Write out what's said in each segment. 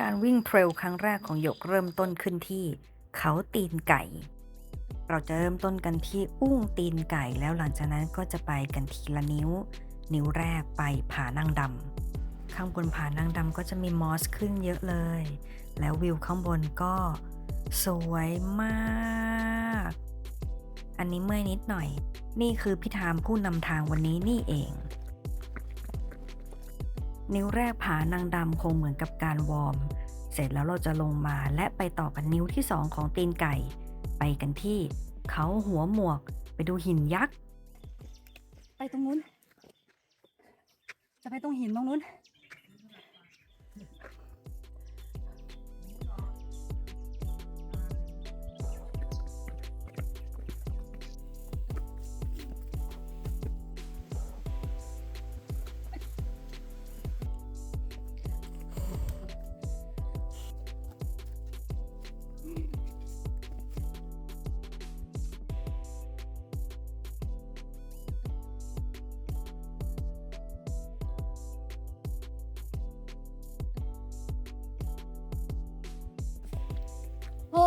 การวิ่งเทรลครั้งแรกของหยกเริ่มต้นขึ้นที่ เขาตีนไก่ เราจะเริ่มต้นกันที่อุ้งตีนไก่แล้วหลังจากนั้นก็จะไปกันทีละนิ้ว นิ้วแรกไปผานางดำข้างบนผานางดำก็จะมีมอสขึ้นเยอะเลย แล้ววิวข้างบนก็สวยมาก อันนี้เมื่อยนิดหน่อย นี่คือพิธามผู้นำทางวันนี้นี่เอง นิ้วแรกผานางดำคงเหมือนกับการวอร์ม เสร็จแล้วเราจะลงมาและไปต่อกันนิ้วที่2ของตีนไก่ ไปกันที่เขาหัวหมวก ไปดูหินยักษ์ ไปตรงนู้น จะไปตรงหินตรงนู้น โอ้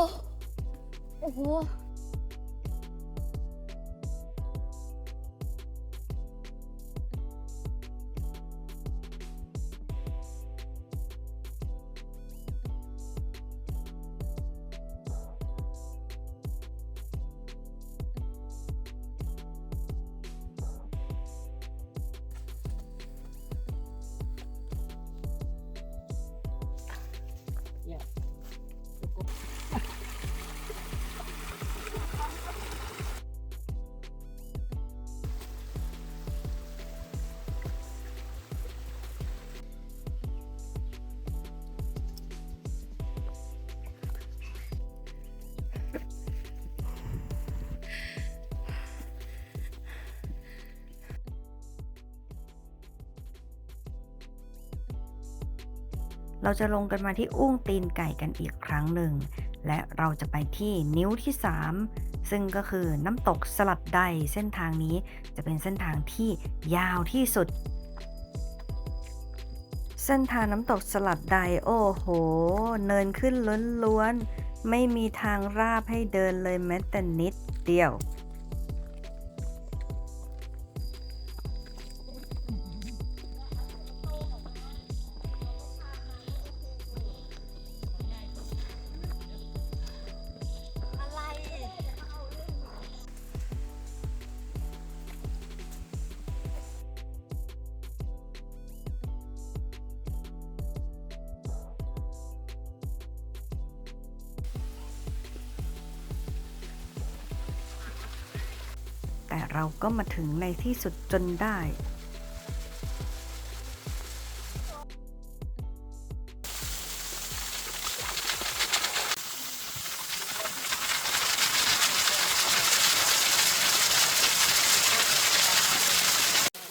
เราจะลงกันมาที่อุ้งตีนไก่กันอีกครั้งหนึ่ง และเราจะไปที่นิ้วที่ 3 ซึ่งก็คือน้ำตกสลัดใดเส้นทางนี้จะเป็นเส้นทางที่ยาวที่สุด เส้นทางน้ำตกสลัดใดโอ้โห เนินขึ้นล้วนๆ ไม่มีทางราบให้เดินเลยแม้แต่นิดเดียว แต่เราก็มาถึงในที่สุดจนได้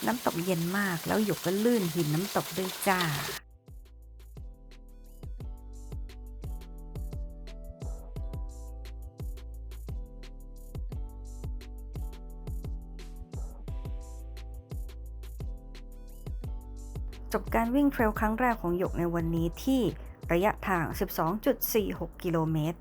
น้ำตกเย็นมากแล้วหยกก็ลื่นหินน้ำตกด้วยจ้า จบการวิ่งเทรลครั้งแรกของหยกในวันนี้ที่ระยะทาง 12.46 กิโลเมตร